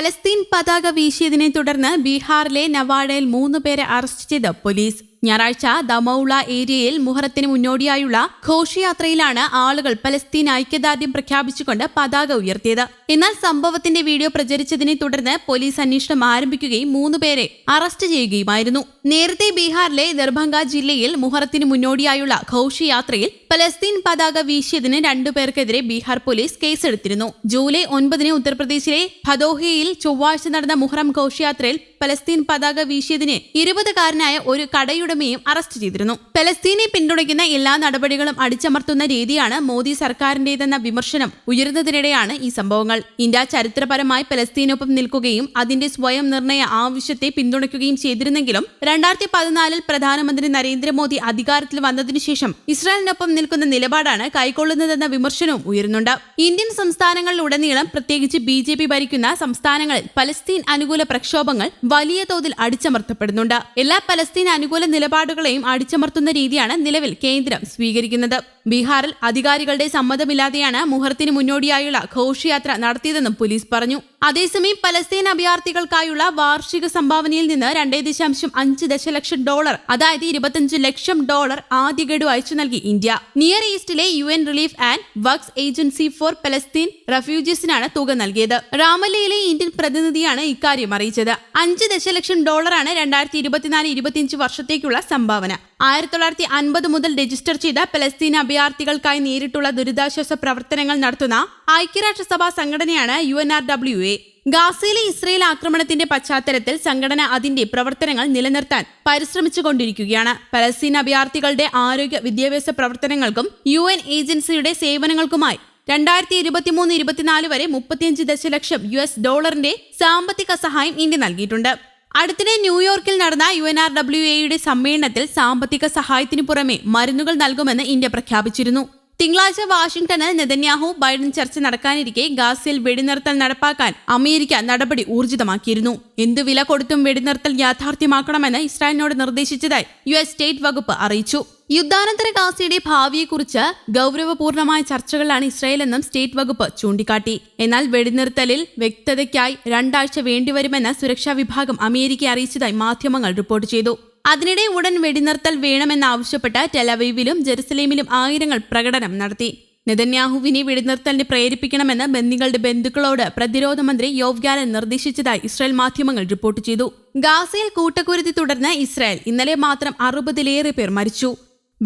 Palestine പതാക വീശിയതിനെ തുടർന്ന് ബീഹാറിലെ നവാഡയിൽ മൂന്ന് പേരെ അറസ്റ്റ് ചെയ്ത് പോലീസ് ഞായറാഴ്ച ദമൌള ഏരിയയിൽ മുഹറത്തിന് മുന്നോടിയായുള്ള ഘോഷയാത്രയിലാണ് ആളുകൾ പലസ്തീൻ ഐക്യദാർഢ്യം പ്രഖ്യാപിച്ചുകൊണ്ട് പതാക ഉയർത്തിയത്. എന്നാൽ സംഭവത്തിന്റെ വീഡിയോ പ്രചരിച്ചതിനെ തുടർന്ന് പോലീസ് അന്വേഷണം ആരംഭിക്കുകയും മൂന്ന് പേരെ അറസ്റ്റ് ചെയ്യുകയുമായിരുന്നു. നേരത്തെ ബീഹാറിലെ ദർഭംഗ ജില്ലയിൽ മുഹറത്തിന് മുന്നോടിയായുള്ള ഘോഷയാത്രയിൽ പലസ്തീൻ പതാക വീശിയതിന് രണ്ടുപേർക്കെതിരെ ബീഹാർ പോലീസ് കേസെടുത്തിരുന്നു. ജൂലൈ ഒൻപതിന് ഉത്തർപ്രദേശിലെ ഭദോഹയിൽ ചൊവ്വാഴ്ച നടന്ന മുഹറം ഘോഷയാത്രയിൽ പലസ്തീൻ പതാക വീശിയതിന് ഇരുപതുകാരനായ ഒരു കടയുടമയും അറസ്റ്റ് ചെയ്തിരുന്നു. പലസ്തീനെ പിന്തുണയ്ക്കുന്ന എല്ലാ നടപടികളും അടിച്ചമർത്തുന്ന രീതിയാണ് മോദി സർക്കാരിന്റേതെന്ന വിമർശനം ഉയരുന്നതിനിടെയാണ് ഈ സംഭവങ്ങൾ. ഇന്ത്യ ചരിത്രപരമായി പലസ്തീനൊപ്പം നിൽക്കുകയും അതിന്റെ സ്വയം നിർണയ ആവശ്യത്തെ പിന്തുണയ്ക്കുകയും ചെയ്തിരുന്നെങ്കിലും രണ്ടായിരത്തി പതിനാലിൽ പ്രധാനമന്ത്രി നരേന്ദ്രമോദി അധികാരത്തിൽ വന്നതിനു ശേഷം ഇസ്രായേലിനൊപ്പം നിൽക്കുന്ന നിലപാടാണ് കൈക്കൊള്ളുന്നതെന്ന വിമർശനവും ഉയരുന്നുണ്ട്. ഇന്ത്യൻ സംസ്ഥാനങ്ങളിലുടനീളം പ്രത്യേകിച്ച് ബി ജെ പി ഭരിക്കുന്ന സംസ്ഥാനങ്ങളിൽ പലസ്തീൻ അനുകൂല പ്രക്ഷോഭങ്ങൾ വലിയ തോതിൽ അടിച്ചമർത്തപ്പെടുന്നുണ്ട്. എല്ലാ പലസ്തീൻ അനുകൂല നിലപാടുകളെയും അടിച്ചമർത്തുന്ന രീതിയാണ് നിലവിൽ കേന്ദ്രം സ്വീകരിക്കുന്നത്. ബീഹാറിൽ അധികാരികളുടെ സമ്മതമില്ലാതെയാണ് മുഹർത്തിന് മുന്നോടിയായുള്ള ഘോഷയാത്ര നടത്തിയതെന്നും പോലീസ് പറഞ്ഞു. അതേസമയം പലസ്തീൻ അഭയാർത്ഥികൾക്കായുള്ള വാർഷിക സംഭാവനയിൽ നിന്ന് രണ്ടേ ദശാംശം അഞ്ച് ദശലക്ഷം ഡോളർ അതായത് ഇരുപത്തഞ്ച് ലക്ഷം ഡോളർ ആദ്യ ഗഡു അയച്ചു നൽകി India. Near ഈസ്റ്റിലെ U N relief and works agency for Palestine റെഫ്യൂജീസിനാണ് തുക നൽകിയത്. റാമല്ലയിലെ ഇന്ത്യൻ പ്രതിനിധിയാണ് ഇക്കാര്യം അറിയിച്ചത്. അഞ്ച് ദശലക്ഷം ഡോളറാണ് രണ്ടായിരത്തി ഇരുപത്തിനാല് ഇരുപത്തിയഞ്ച് വർഷത്തേക്കുള്ള സംഭാവന. ആയിരത്തി തൊള്ളായിരത്തി അൻപത് മുതൽ രജിസ്റ്റർ ചെയ്ത പലസ്തീൻ അഭയാർത്ഥികൾക്കായി നേരിട്ടുള്ള ദുരിതാശ്വാസ പ്രവർത്തനങ്ങൾ നടത്തുന്ന ഐക്യരാഷ്ട്രസഭാ സംഘടനയാണ് U N R W A ഗാസയിലെ ഇസ്രയേൽ ആക്രമണത്തിന്റെ പശ്ചാത്തലത്തിൽ സംഘടന അതിന്റെ പ്രവർത്തനങ്ങൾ നിലനിർത്താൻ പരിശ്രമിച്ചുകൊണ്ടിരിക്കുകയാണ്. പലസ്തീൻ അഭയാർത്ഥികളുടെ ആരോഗ്യ വിദ്യാഭ്യാസ പ്രവർത്തനങ്ങൾക്കും യു എൻ ഏജൻസിയുടെ സേവനങ്ങൾക്കുമായി രണ്ടായിരത്തി ഇരുപത്തിമൂന്ന് ഇരുപത്തിനാല് വരെ മുപ്പത്തിയഞ്ച് ദശലക്ഷം യു എസ് ഡോളറിന്റെ സാമ്പത്തിക സഹായം ഇന്ത്യ നൽകിയിട്ടുണ്ട്. അടുത്തിടെ ന്യൂയോർക്കിൽ നടന്ന യു എൻ ആർ ഡബ്ല്യു എയുടെ സമ്മേളനത്തിൽ സാമ്പത്തിക സഹായത്തിനു പുറമെ മരുന്നുകൾ നൽകുമെന്ന് ഇന്ത്യ പ്രഖ്യാപിച്ചിരുന്നു. തിങ്കളാഴ്ച വാഷിംഗ്ടണിൽ നെതന്യാഹു ബൈഡൻ ചർച്ച നടക്കാനിരിക്കെ ഗാസയിൽ വെടിനിർത്തൽ നടപ്പാക്കാൻ അമേരിക്ക നടപടി ഊർജിതമാക്കിയിരുന്നു. എന്തു വില കൊടുത്തും വെടിനിർത്തൽ യാഥാർത്ഥ്യമാക്കണമെന്ന് ഇസ്രായേലിനോട് നിർദ്ദേശിച്ചതായി യു എസ് സ്റ്റേറ്റ് വകുപ്പ് അറിയിച്ചു. യുദ്ധാനന്തര ഗാസയുടെ ഭാവിയെക്കുറിച്ച് ഗൗരവപൂർണമായ ചർച്ചകളാണ് ഇസ്രായേലെന്നും സ്റ്റേറ്റ് വകുപ്പ് ചൂണ്ടിക്കാട്ടി. എന്നാൽ വെടിനിർത്തലിൽ വ്യക്തതയ്ക്കായി രണ്ടാഴ്ച വേണ്ടിവരുമെന്ന് സുരക്ഷാ വിഭാഗം അമേരിക്കയെ അറിയിച്ചതായി മാധ്യമങ്ങൾ റിപ്പോർട്ട് ചെയ്തു. അതിനിടെ ഉടൻ വെടിനിർത്തൽ വേണമെന്നാവശ്യപ്പെട്ട് ടെലവീവിലും ജെറുസലേമിലും ആയിരങ്ങൾ പ്രകടനം നടത്തി. നെതന്യാഹുവിനെ വെടിനിർത്തലിന് പ്രേരിപ്പിക്കണമെന്ന് ബന്ദികളുടെ ബന്ധുക്കളോട് പ്രതിരോധ മന്ത്രി യോവ് നിർദ്ദേശിച്ചതായി ഇസ്രായേൽ മാധ്യമങ്ങൾ റിപ്പോർട്ട് ചെയ്തു. ഗാസയിൽ കൂട്ടക്കുരുതി തുടർന്ന് ഇസ്രായേൽ ഇന്നലെ മാത്രം അറുപതിലേറെ പേർ മരിച്ചു.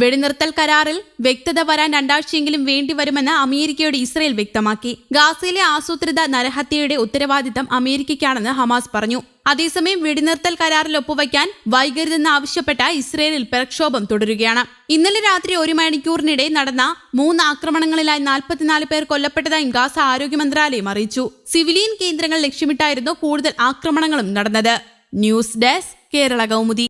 വെടിനിർത്തൽ കരാറിൽ വ്യക്തത വരാൻ രണ്ടാഴ്ചയെങ്കിലും വേണ്ടിവരുമെന്ന് അമേരിക്കയുടെ ഇസ്രയേൽ വ്യക്തമാക്കി. ഗാസയിലെ ആസൂത്രിത നരഹത്യയുടെ ഉത്തരവാദിത്തം അമേരിക്കയ്ക്കാണെന്ന് ഹമാസ് പറഞ്ഞു. അതേസമയം വെടിനിർത്തൽ കരാറിൽ ഒപ്പുവയ്ക്കാൻ വൈകരുതെന്ന് ആവശ്യപ്പെട്ട ഇസ്രയേലിൽ പ്രക്ഷോഭം തുടരുകയാണ്. ഇന്നലെ രാത്രി ഒരു മണിക്കൂറിനിടെ നടന്ന മൂന്ന് ആക്രമണങ്ങളിലായി നാൽപ്പത്തിനാല് പേർ കൊല്ലപ്പെട്ടതായും ഗാസ ആരോഗ്യ മന്ത്രാലയം അറിയിച്ചു. സിവിലിയൻ കേന്ദ്രങ്ങൾ ലക്ഷ്യമിട്ടായിരുന്നു കൂടുതൽ ആക്രമണങ്ങളും നടന്നത്. News desk Kerala Kaumudi.